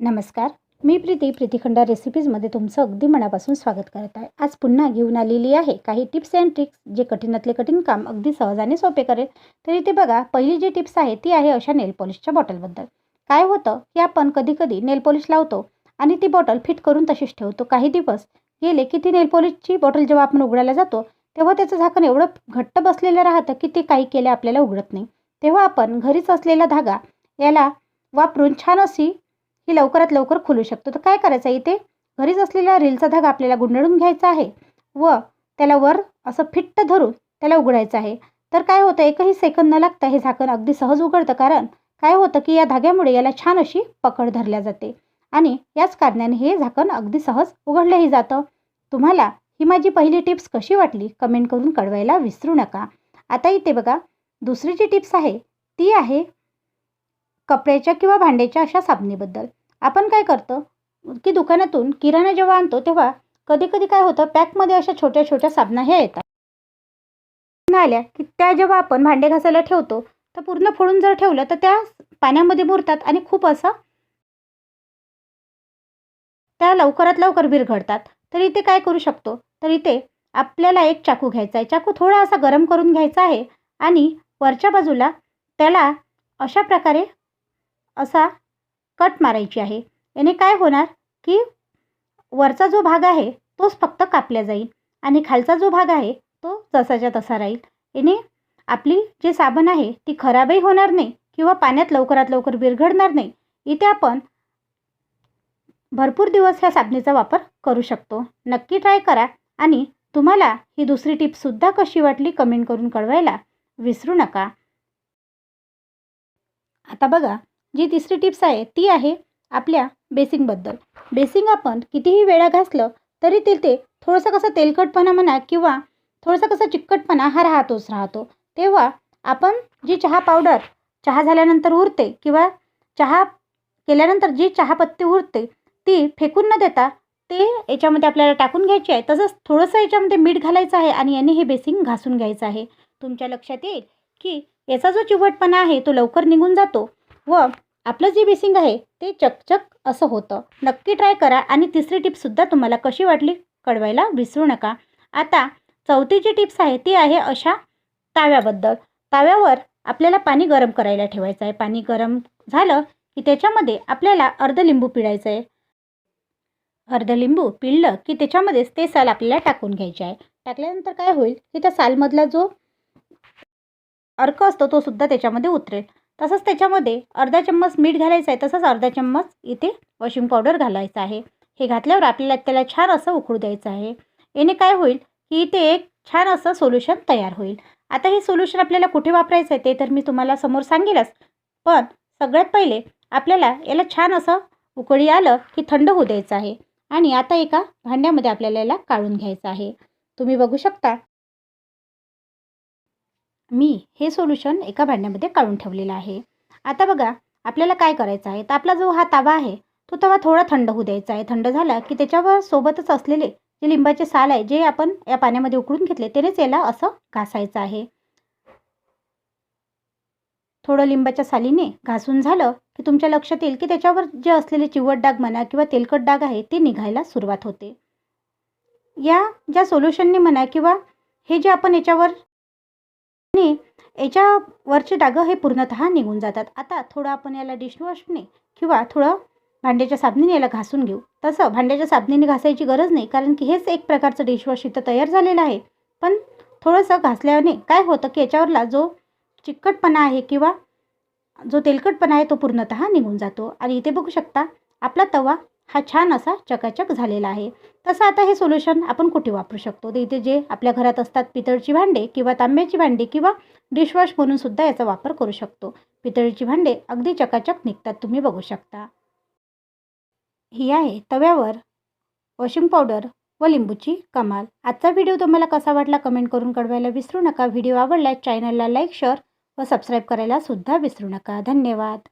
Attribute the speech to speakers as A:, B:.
A: नमस्कार. मी प्रीती प्रीतिखंडा रेसिपीजमध्ये तुमचं अगदी मनापासून स्वागत करत आहे. आज पुन्हा घेऊन आलेली आहे काही टिप्स अँड ट्रिक्स जे कठीणातले कठीण काम अगदी सहजाने सोपे करेल. तर इथे बघा पहिली जी टिप्स आहे ती आहे अशा नेल पॉलिशच्या बॉटलबद्दल काय होतं? की आपण कधीकधी नेल पॉलिश लावतो आणि ती बॉटल फिट करून तशीच ठेवतो काही दिवस. गेले की ती नेल पॉलिशची बॉटल जेव्हा आपण उघडायला जातो तेव्हा त्याचं झाकण एवढं घट्ट बसलेलं राहतं की ते काही केलं आपल्याला उघडत नाही. तेव्हा आपण घरीच असलेला धागा याला वापरून छान अशी ही लवकरात लवकर खुलू शकतो. तर काय करायचं आहे इथे? घरीच असलेला रीलचा धागा आपल्याला गुंडाळून घ्यायचा आहे व त्याला वर असं फिट्ट धरून त्याला उघडायचं आहे. तर काय होतं? एकही सेकंद न लागता हे झाकण अगदी सहज उघडतं कारण काय होतं की या धाग्यामुळे याला छान अशी पकड धरल्या जाते आणि याच कारणाने हे झाकण अगदी सहज उघडलंही जातं. तुम्हाला ही माझी पहिली टिप्स कशी वाटली? कमेंट करून कळवायला विसरू नका. आता इथे बघा दुसरी जी टिप्स आहे ती आहे कपड्याच्या किंवा भांड्याच्या अशा साबणीबद्दल. आपण काय करतो? की दुकानातून किराणा जेव्हा आणतो तेव्हा कधी कधी काय होतं पॅकमध्ये अशा छोट्या छोट्या साबणा ह्या येतात. आल्या की त्या जेव्हा आपण भांडे घासायला ठेवतो तर पूर्ण फोडून जर ठेवलं तर त्या पाण्यामध्ये मुरतात आणि खूप असं त्या लवकरात लवकर विरघडतात तर इथे काय करू शकतो? तर इथे आपल्याला एक चाकू घ्यायचा आहे. चाकू थोडा असा गरम करून घ्यायचा आहे आणि वरच्या बाजूला त्याला अशा प्रकारे असा कट मारायची आहे. याने काय होणार की वरचा जो भाग आहे तोच फक्त कापला जाईल आणि खालचा जो भाग आहे तो जसाच्या तसा राहील. याने आपली जे साबण आहे ती खराबही होणार नाही किंवा पाण्यात लवकरात लवकर विरघडणार नाही. इथे आपण भरपूर दिवस ह्या साबणीचा वापर करू शकतो. नक्की ट्राय करा आणि तुम्हाला ही दुसरी टिपसुद्धा कशी वाटली कमेंट करून कळवायला विसरू नका. आता बघा जी तिसरी टिप्स आहे ती आहे आपल्या बेसिंगबद्दल. बेसिंग आपण कितीही वेळा घासलं तरी तिथे थोडंसं कसं तेलकटपणा म्हणा किंवा थोडंसं कसं चिकटपणा हा राहतोच राहतो. तेव्हा आपण जी चहा पावडर चहा झाल्यानंतर उरते किंवा चहा केल्यानंतर जी चहापत्ती उरते ती फेकून न देता ते याच्यामध्ये आपल्याला टाकून घ्यायची आहे. तसंच थोडंसं याच्यामध्ये मीठ घालायचं आहे आणि याने हे बेसिंग घासून घ्यायचं आहे. तुमच्या लक्षात येईल की याचा जो चिवटपणा आहे तो लवकर निघून जातो व आपलं जे बेसिंग आहे ते चकचक असं होतं. नक्की ट्राय करा आणि तिसरी टिप्ससुद्धा तुम्हाला कशी वाटली कळवायला विसरू नका. आता चौथी जी टिप्स आहे ती आहे अशा ताव्याबद्दल. ताव्यावर आपल्याला पाणी गरम करायला ठेवायचं आहे. पाणी गरम झालं की त्याच्यामध्ये आपल्याला अर्ध लिंबू पिळायचं आहे. अर्ध लिंबू पिळलं की त्याच्यामध्येच ते साल आपल्याला टाकून घ्यायचे आहे. टाकल्यानंतर काय होईल? की त्या सालमधला जो अर्क असतो तो सुद्धा त्याच्यामध्ये उतरेल. तसंच त्याच्यामध्ये अर्धा चम्मच मीठ घालायचं आहे तसंच अर्धा चम्मच इथे वॉशिंग पावडर घालायचं आहे. हे घातल्यावर आपल्याला त्याला छान असं उकळू द्यायचं आहे. याने काय होईल? की इथे एक छान असं सोल्युशन तयार होईल. आता हे सोल्युशन आपल्याला कुठे वापरायचं आहे ते तर मी तुम्हाला समोर सांगेलच. पण सगळ्यात पहिले आपल्याला याला छान असं उकळी आलं की थंड होऊ द्यायचं आहे. आणि आता एका भांड्यामध्ये आपल्याला याला काढून घ्यायचं आहे. तुम्ही बघू शकता मी हे सोल्युशन एका भांड्यामध्ये काढून ठेवलेलं आहे. आता बघा आपल्याला काय करायचं आहे? तर आपला जो हा तवा आहे तो तवा थोडा थंड होऊ द्यायचा आहे. थंड झाला की त्याच्यावर सोबतच असलेले जे लिंबाचे साल आहे जे आपण या पाण्यामध्ये उकळून घेतले त्यानेच याला असं घासायचं आहे. थोडं लिंबाच्या सालीने घासून झालं की तुमच्या लक्षात येईल की त्याच्यावर जे असलेले चिवट डाग म्हणा किंवा तेलकट डाग आहे ते निघायला सुरुवात होते. या ज्या सोल्युशनने म्हणा किंवा हे जे आपण याच्यावर याच्यावरचे डागं हे पूर्णतः निघून जातात. आता थोडं आपण याला डिशवॉशने किंवा थोडं भांड्याच्या साबणीने याला घासून घेऊ. तसं भांड्याच्या साबणीने घासायची गरज नाही कारण की हेच एक प्रकारचं डिशवॉश इथं तयार झालेलं आहे. पण थोडंसं घासल्याने काय होतं की याच्यावरला जो चिकटपणा आहे किंवा जो तेलकटपणा आहे तो पूर्णतः निघून जातो. आणि इथे बघू शकता आपला तवा हा छान असा चकाचक झालेला आहे. तसं आता हे सोल्युशन आपण कुठे वापरू शकतो? तर इथे जे आपल्या घरात असतात पितळची भांडे किंवा तांब्याची भांडी किंवा डिशवॉश म्हणून सुद्धा याचा वापर करू शकतो. पितळीची भांडे अगदी चकाचक निघतात तुम्ही बघू शकता. ही आहे तव्यावर वॉशिंग पावडर व लिंबूची कमाल. आजचा व्हिडिओ तुम्हाला कसा वाटला कमेंट करून कळवायला विसरू नका. व्हिडिओ आवडल्यास चॅनलला लाईक शेअर व सबस्क्राईब करायला सुद्धा विसरू नका. धन्यवाद.